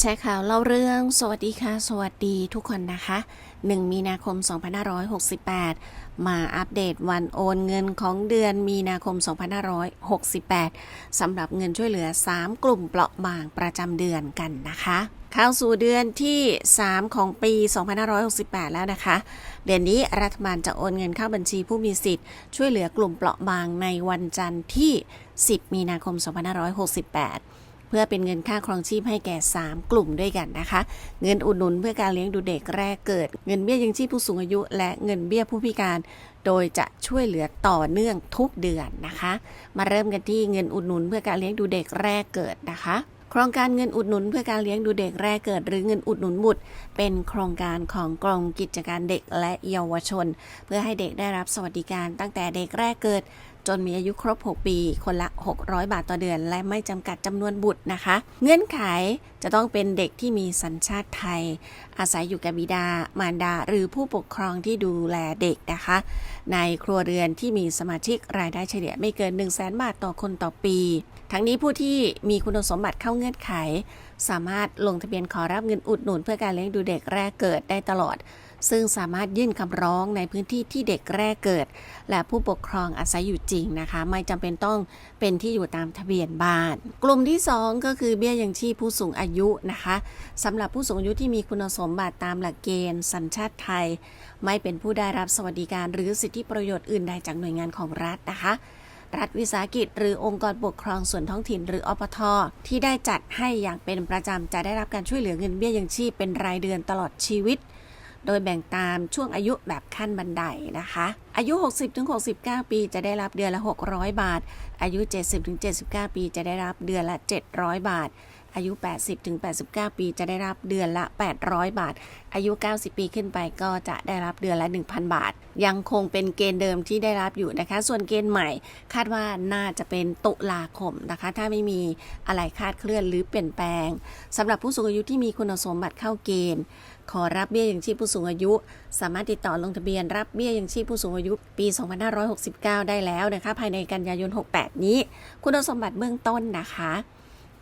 แชร์ข่าวเล่าเรื่อง สวัสดีค่ะ สวัสดีทุกคนนะคะ 1 มีนาคม 2568 มาอัปเดตวันโอนเงินของเดือนมีนาคม 2568 สำหรับเงินช่วยเหลือ 3 กลุ่มเปราะบางประจำเดือนกันนะคะ เข้าสู่เดือนที่ 3 ของปี 2568 แล้วนะคะ เดือนนี้รัฐบาลจะโอนเงินเข้าบัญชีผู้มีสิทธิ์ ช่วยเหลือกลุ่มเปราะบางในวันจันทร์ที่ 10 มีนาคม 2568 เพื่อเป็นเงินค่าครองชีพให้แก่ 3 กลุ่มด้วยกันนะคะ เงินอุดหนุนเพื่อการเลี้ยงดูเด็กแรกเกิด เงินเบี้ยยังชีพผู้สูงอายุ และเงินเบี้ยผู้พิการ โดยจะช่วยเหลือต่อเนื่องทุกเดือนนะคะ มาเริ่มกันที่เงินอุดหนุนเพื่อการเลี้ยงดูเด็กแรกเกิดนะคะโครงการเงินอุดหนุนเพื่อการเลี้ยงดูเด็กแรกเกิด หรือเงินอุดหนุนบุตร เป็นโครงการของกรมกิจการเด็กและเยาวชน เพื่อให้เด็กได้รับสวัสดิการตั้งแต่เด็กแรกเกิด จนมีอายุครบ 6 ปี คนละ 600 บาทต่อเดือน และไม่จำกัดจำนวนบุตรนะคะ เงื่อนไขจะต้องเป็นเด็กที่มีสัญชาติไทย อาศัยอยู่กับบิดา มารดา หรือผู้ปกครองที่ดูแลเด็กนะคะ ในครัวเรือนที่มีสมาชิกรายได้เฉลี่ยไม่เกิน 1 0 0 0 0แบาทต่อคนต่อปี ทั้งนี้ผู้ที่มีคุณสมบัติเข้าเงื่อนไข สามารถลงทะเบียนขอรับเงินอุดหนุนเพื่อการเลี้ยงดูเด็กแรกเกิดได้ตลอด ซึ่งสามารถยื่นคำร้องในพื้นที่ที่เด็กแรกเกิด และผู้ปกครองอาศัยอยู่จริงนะคะ ไม่จำเป็นต้องเป็นที่อยู่ตามทะเบียนบ้าน กลุ่มที่ 2 ก็คือเบี้ยยังชีพผู้สูงอายุนะคะสำหรับผู้สูงอายุที่มีคุณสมบัติตามหลักเกณฑ์ สัญชาติไทย ไม่เป็นผู้ได้รับสวัสดิการหรือสิทธิประโยชน์อื่นใดจากหน่วยงานของรัฐนะคะ รัฐวิสาหกิจ หรือองค์กรปกครองส่วนท้องถิ่นหรืออปทที่ได้จัดให้อย่างเป็นประจำจะได้รับการช่วยเหลือเงินเบี้ยยังชีพเป็นรายเดือนตลอดชีวิต โดยแบ่งตามช่วงอายุแบบขั้นบันไดนะคะ อายุ 60-69 ปีจะได้รับเดือนละ 600 บาท อายุ 70-79 ปีจะได้รับเดือนละ 700 บาท อายุ 80-89 ปีจะได้รับเดือนละ 800 บาท อายุ 90 ปีขึ้นไปก็จะได้รับเดือนละ 1,000 บาท ยังคงเป็นเกณฑ์เดิมที่ได้รับอยู่นะคะ ส่วนเกณฑ์ใหม่ คาดว่าน่าจะเป็นตุลาคมนะคะ ถ้าไม่มีอะไรคาดเคลื่อนหรือเปลี่ยนแปลงสำหรับผู้สูงอายุที่มีคุณสมบัติเข้าเกณฑ์ขอรับเบี้ยยังชีพผู้สูงอายุ สามารถติดต่อลงทะเบียนรับเบี้ยยังชีพผู้สูงอายุ ปี 2569 ได้แล้วนะคะ ภายในกันยายน 68 นี้ คุณสมบัติเบื้องต้นนะคะ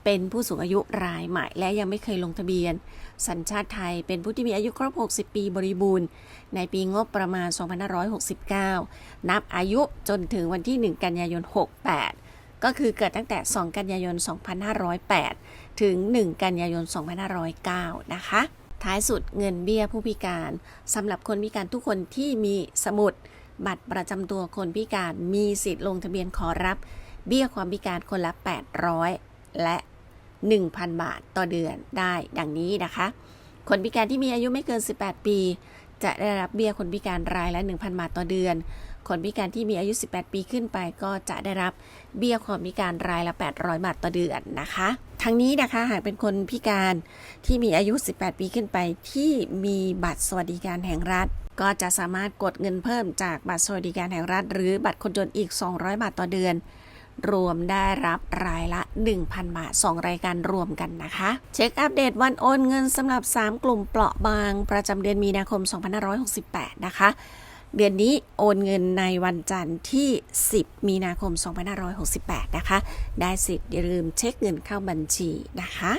เป็นผู้สูงอายุรายใหม่ และยังไม่เคยลงทะเบียน สัญชาติไทยเป็นผู้ที่มีอายุครบ 60 ปีบริบูรณ์ ในปีงบประมาณ 2569 นับอายุจนถึงวันที่ 1 กันยายน 68 ก็คือเกิดตั้งแต่ 2 กันยายน 2508 ถึง 1 กันยายน 2509 นะคะ ท้ายสุดเงินเบี้ยผู้พิการสำหรับคนพิการทุกคนที่มีสมุดบัตรประจำตัวคนพิการมีสิทธิ์ลงทะเบียนขอรับ เบี้ยความพิการคนละ 800 และ 1,000 บาทต่อเดือนได้ดังนี้นะคะ คนพิการที่มีอายุไม่เกิน 18 ปี จะได้รับเบี้ยคนพิการรายละ 1,000 บาทต่อเดือน คนพิการที่มีอายุ 18 ปีขึ้นไป ก็จะได้รับเบี้ยความพิการรายละ 800 บาทต่อเดือนนะคะ ทั้งนี้นะคะหากเป็นคนพิการที่มีอายุ 18 ปีขึ้นไปที่มีบัตรสวัสดิการแห่งรัฐก็จะสามารถกดเงินเพิ่มจากบัตรสวัสดิการแห่งรัฐ หรือบัตรคนจนอีก 200 บาทต่อเดือน รวมได้รับรายละ 1,000 บาท 2 รายการรวมกันนะคะ เช็คอัปเดตวันโอนเงินสำหรับ 3 กลุ่มเปราะบาง ประจำเดือนมีนาคม 2568 นะคะ เดือนนี้โอนเงินในวันจันทร์ที่ 10 มีนาคม 2568 นะคะ ได้สิทธิ์อย่าลืมเช็คเงินเข้าบัญชีนะคะ